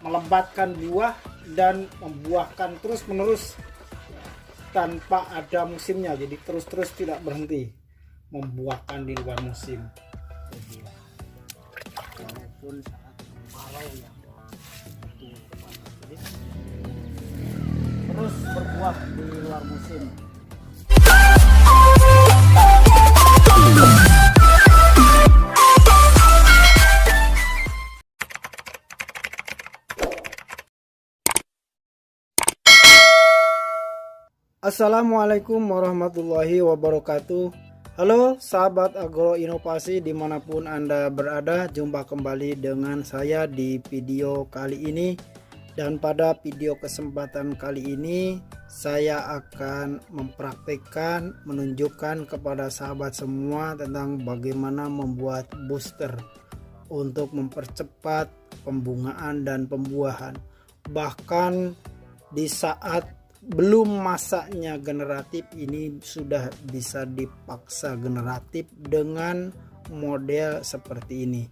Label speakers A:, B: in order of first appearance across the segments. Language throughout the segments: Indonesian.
A: melebatkan buah dan membuahkan terus menerus tanpa ada musimnya. Jadi terus-terus tidak berhenti membuahkan di luar musim. Walaupun. Jadi, terus berbuah di luar musim Assalamualaikum warahmatullahi wabarakatuh. Halo sahabat agro inovasi di mana pun anda berada Jumpa kembali dengan saya di video kali ini. Dan pada video kesempatan kali ini Saya akan mempraktekkan menunjukkan kepada sahabat semua Tentang bagaimana membuat booster Untuk mempercepat pembungaan dan pembuahan. Bahkan di saat belum masaknya generatif ini sudah bisa dipaksa generatif dengan model seperti ini.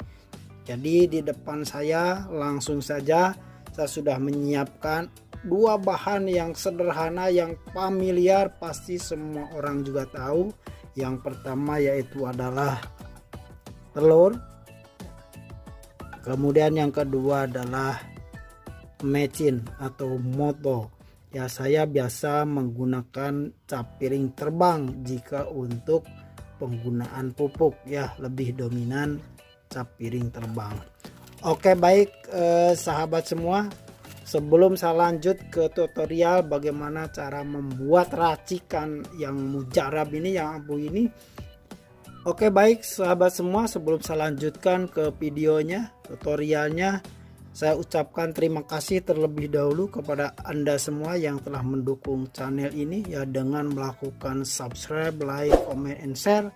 A: Jadi di depan saya langsung saja saya sudah menyiapkan dua bahan yang sederhana yang familiar pasti semua orang juga tahu. Yang pertama yaitu adalah telur. Kemudian yang kedua adalah mecin atau moto ya saya biasa menggunakan cap piring terbang jika untuk penggunaan pupuk. Ya lebih dominan cap piring terbang. Oke baik eh, sahabat semua. Sebelum saya lanjut ke tutorial bagaimana cara membuat racikan yang mujarab ini yang ampuh ini. Oke baik sahabat semua. Sebelum saya lanjutkan ke videonya tutorialnya saya ucapkan terima kasih terlebih dahulu kepada Anda semua yang telah mendukung channel ini ya dengan melakukan subscribe, like, comment, and share.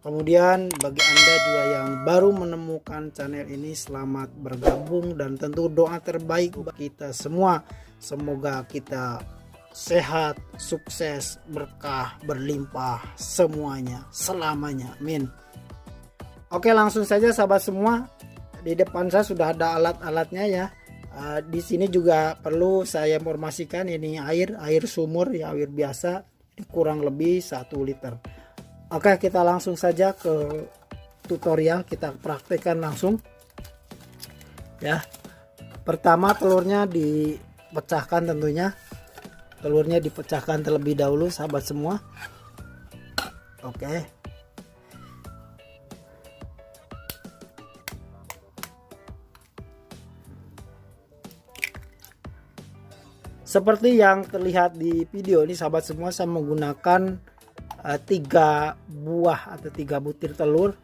A: Kemudian bagi Anda juga yang baru menemukan channel ini selamat bergabung dan tentu doa terbaik bagi kita semua. Semoga kita sehat, sukses, berkah, berlimpah semuanya selamanya. Amin. Oke, langsung saja sahabat semua di depan saya sudah ada alat-alatnya ya. Uh, di sini juga perlu saya informasikan ini air air sumur ya air biasa kurang lebih satu liter. Oke kita langsung saja ke tutorial kita praktekkan langsung. Ya pertama telurnya dipecahkan tentunya. Telurnya dipecahkan terlebih dahulu sahabat semua. Oke seperti yang terlihat di video ini sahabat semua saya menggunakan uh, tiga buah atau tiga butir telur.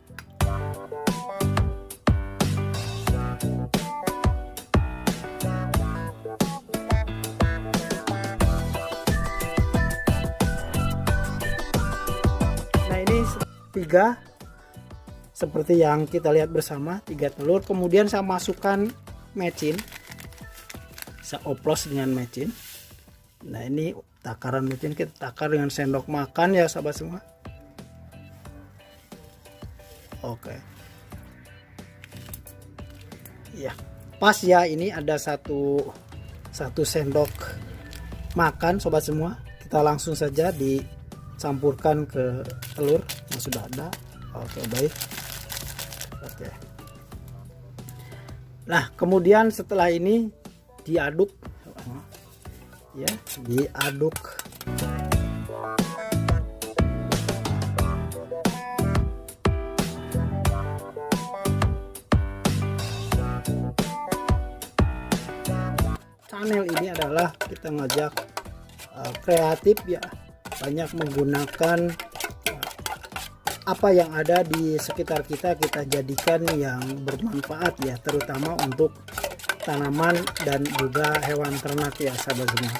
A: Nah ini tiga. Seperti yang kita lihat bersama tiga telur. Kemudian saya masukkan mecin saya oplos dengan mecin nah ini takaran mecin kita takar dengan sendok makan ya sahabat semua. Oke. Ya pas ya ini ada satu satu sendok makan sobat semua. Kita langsung saja dicampurkan ke telur yang sudah ada. Oke baik. Oke. Nah kemudian setelah ini diaduk. Ya diaduk. Channel ini adalah kita ngajak uh, kreatif ya banyak menggunakan uh, apa yang ada di sekitar kita kita jadikan yang bermanfaat ya terutama untuk tanaman dan juga hewan ternak ya sahabat semua.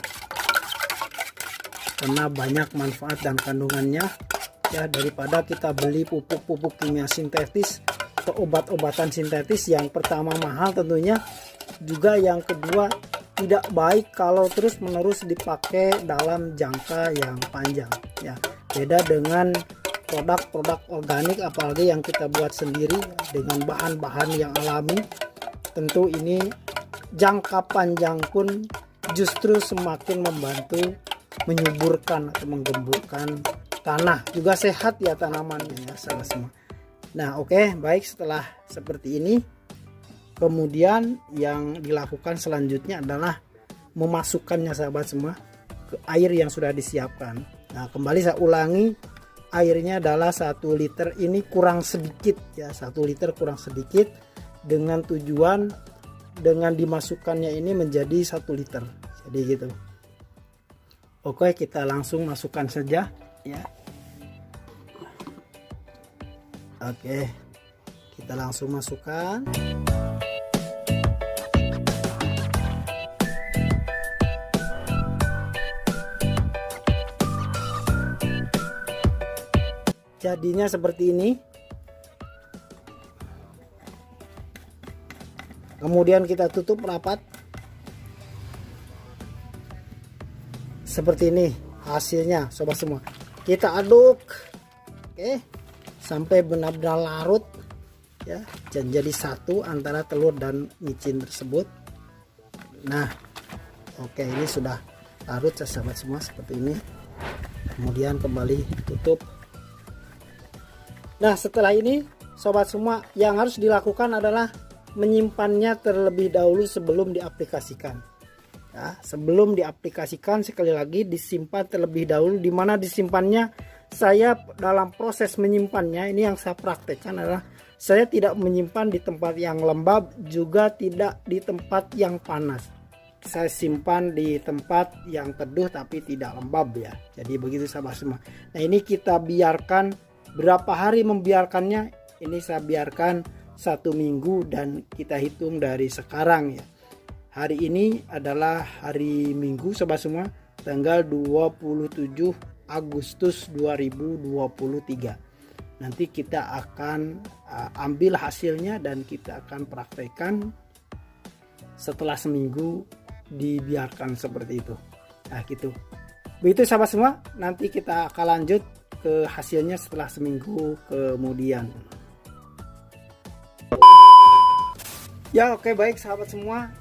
A: Karena banyak manfaat dan kandungannya ya daripada kita beli pupuk-pupuk kimia sintetis atau obat-obatan sintetis yang pertama mahal tentunya. Juga yang kedua tidak baik kalau terus menerus dipakai dalam jangka yang panjang ya. Beda dengan produk-produk organik apalagi yang kita buat sendiri dengan bahan-bahan yang alami tentu ini jangka panjang pun justru semakin membantu menyuburkan atau menggemburkan tanah. Juga sehat ya tanamannya ya salah semua. Nah oke okay, baik setelah seperti ini kemudian yang dilakukan selanjutnya adalah memasukkannya sahabat semua ke air yang sudah disiapkan. Nah kembali saya ulangi airnya adalah satu liter. Ini kurang sedikit ya satu liter kurang sedikit dengan tujuan dengan dimasukkannya ini menjadi satu liter. Jadi gitu. Oke kita langsung masukkan saja. Ya. Oke kita langsung masukkan. Jadinya seperti ini kemudian kita tutup rapat. Seperti ini hasilnya sobat semua. Kita aduk. Oke. Sampai benar-benar larut ya. Dan jadi satu antara telur dan micin tersebut. Nah oke ini sudah larut ya sahabat semua seperti ini. Kemudian kembali tutup. Nah setelah ini sobat semua yang harus dilakukan adalah menyimpannya terlebih dahulu sebelum diaplikasikan. Ya, sebelum diaplikasikan sekali lagi disimpan terlebih dahulu. Di mana disimpannya? Saya dalam proses menyimpannya ini yang saya praktekkan adalah saya tidak menyimpan di tempat yang lembab juga tidak di tempat yang panas. Saya simpan di tempat yang teduh tapi tidak lembab ya. Jadi begitu sahabat semua. Nah ini kita biarkan berapa hari membiarkannya? Ini saya biarkan satu minggu dan kita hitung dari sekarang ya. Hari ini adalah hari minggu sobat semua tanggal 27 Agustus 2023 nanti kita akan uh, ambil hasilnya dan kita akan praktekkan setelah seminggu dibiarkan seperti itu. Nah gitu. Begitu sahabat semua. Nanti kita akan lanjut ke hasilnya setelah seminggu kemudian ya oke okay, baik sahabat semua.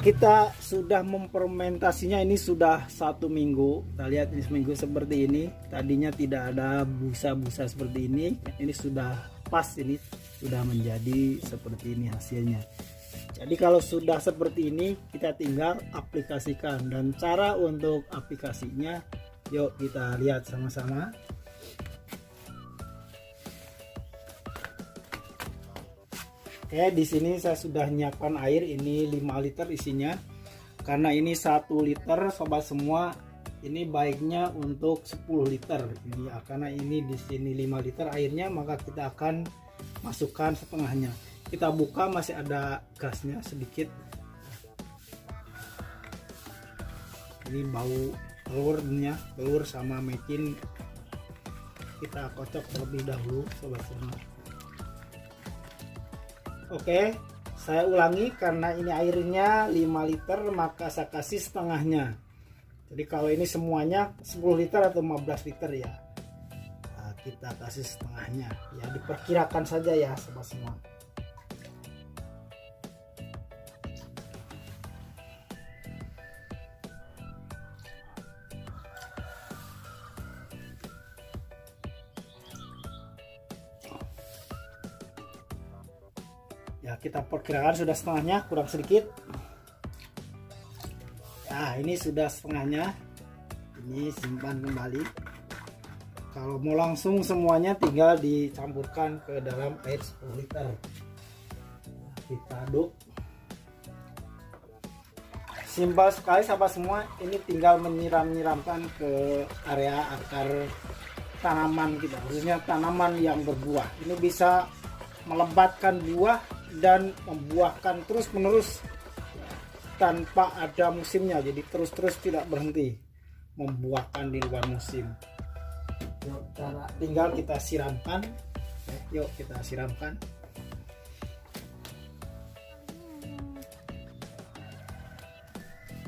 A: Kita sudah mempermentasinya ini sudah satu minggu. Kita lihat ini seminggu seperti ini. Tadinya tidak ada busa-busa seperti ini. Ini sudah pas ini sudah menjadi seperti ini hasilnya. Jadi kalau sudah seperti ini kita tinggal aplikasikan. Dan cara untuk aplikasinya Yuk kita lihat sama-sama. Oke, di sini saya sudah nyiapkan air ini 5 liter isinya. Karena ini 1 liter sobat semua, ini baiknya untuk 10 liter. Ini karena ini di sini 5 liter airnya, maka kita akan masukkan setengahnya. Kita buka masih ada gasnya sedikit. Ini bau telurnya telur sama mecin kita kocok terlebih dahulu sobat semua oke saya ulangi karena ini airnya 5 liter maka saya kasih setengahnya. Jadi kalau ini semuanya 10 liter atau 15 liter ya. Nah, kita kasih setengahnya. Ya diperkirakan saja ya sobat semua ya kita perkirakan sudah setengahnya kurang sedikit. Nah ini sudah setengahnya. Ini simpan kembali. Kalau mau langsung semuanya tinggal dicampurkan ke dalam air 10 liter. Kita aduk. Simpel sekali sahabat semua. Ini tinggal menyiram-nyiramkan ke area akar tanaman kita khususnya tanaman yang berbuah. Ini bisa melebatkan buah dan membuahkan terus menerus tanpa ada musimnya. Jadi terus-terus tidak berhenti membuahkan di luar musim. Yuk, cara tinggal kita siramkan. Yuk kita siramkan.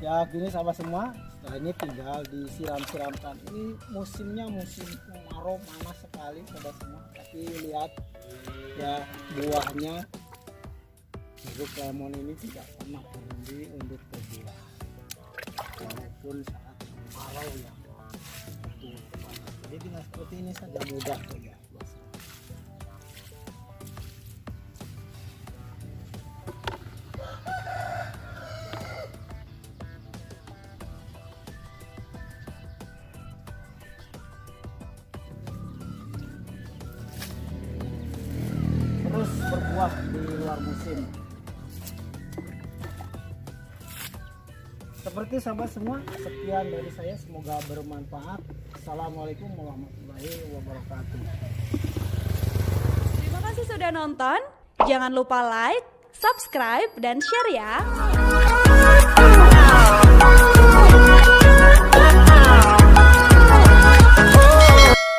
A: Ya gini sahabat semua. Setelah ini tinggal disiram-siramkan. Ini musimnya musim kemarau panas sekali sahabat semua. Tapi lihat ya buahnya jeruk lemon ini tidak pernah berhenti untuk berbuah walaupun saat kemarau panas. jadi dengan seperti ini saja mudah saja terus berbuah di luar musim. Seperti sahabat semua, sekian dari saya semoga bermanfaat. Assalamualaikum warahmatullahi wabarakatuh.
B: Terima kasih sudah nonton. Jangan lupa like, subscribe, dan share ya.